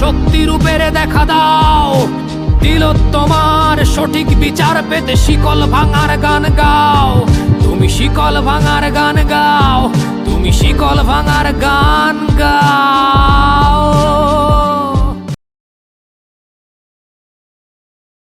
শক্তি রূপের দেখা দাও। দিল তোমার সঠিক বিচার পেতে শিকল ভাঙার গান গাও। তুমি শিকল ভাঙার গান গাও। তুমি শিকল ভাঙার গান গাও।